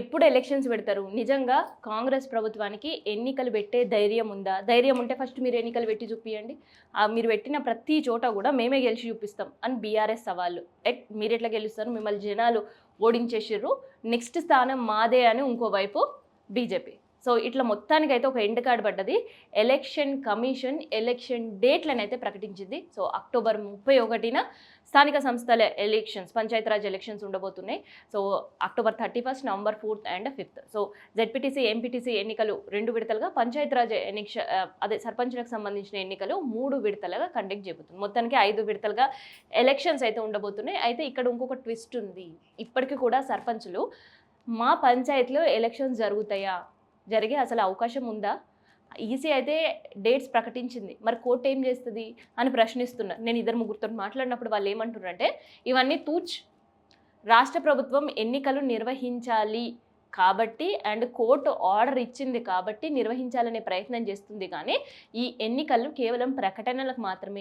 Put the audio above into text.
ఎప్పుడు ఎలక్షన్స్ పెడతారు? నిజంగా కాంగ్రెస్ ప్రభుత్వానికి ఎన్నికలు పెట్టే ధైర్యం ఉందా? ధైర్యం ఉంటే ఫస్ట్ మీరు ఎన్నికలు పెట్టి చూపియండి. మీరు పెట్టిన ప్రతి చోట కూడా మేమే గెలిచి చూపిస్తాం అని బీఆర్ఎస్ సవాళ్ళు. ఎట్ మీరు ఎట్లా గెలుస్తారు? మిమ్మల్ని జనాలు ఓడించేసిర్రు. నెక్స్ట్ స్థానం మాదే అని ఇంకోవైపు బీజేపీ. సో ఇట్లా మొత్తానికి అయితే ఒక ఎండ్ కార్డ్ పడ్డది. ఎలక్షన్ కమిషన్ ఎలక్షన్ డేట్లను అయితే ప్రకటించింది. సో అక్టోబర్ ముప్పై ఒకటిన స్థానిక సంస్థల ఎలక్షన్స్ పంచాయతీరాజ్ ఎలక్షన్స్ ఉండబోతున్నాయి. So October thirty first November fourth and fifth. So ZPTC MPTC ఎన్నికలు రెండు విడతలుగా పంచాయతీరాజ్ ఎన్నిక అదే సర్పంచులకు సంబంధించిన ఎన్నికలు మూడు విడతలుగా కండక్ట్ చేయబోతుంది మొత్తానికి ఐదు విడతలుగా ఎలక్షన్స్ అయితే ఉండబోతున్నాయి. అయితే ఇక్కడ ఇంకొక ట్విస్ట్ ఉంది. ఇప్పటికీ కూడా సర్పంచులు మా పంచాయతీలో ఎలక్షన్స్ జరుగుతాయా? జరిగే అసలు అవకాశం ఉందా? ఈసీ అయితే డేట్స్ ప్రకటించింది. మరి కోర్టు ఏం చేస్తుంది? అని ప్రశ్నిస్తున్నారు నేను ఇద్దరు ముగ్గురితో మాట్లాడినప్పుడు వాళ్ళు ఏమంటున్నారంటే ఇవన్నీ తూచ్. రాష్ట్ర ప్రభుత్వం ఎన్నికలు నిర్వహించాలి కాబట్టి అండ్ కోర్టు ఆర్డర్ ఇచ్చింది కాబట్టి నిర్వహించాలనే ప్రయత్నం చేస్తుంది. కానీ ఈ ఎన్నికలు కేవలం ప్రకటనలకు మాత్రమే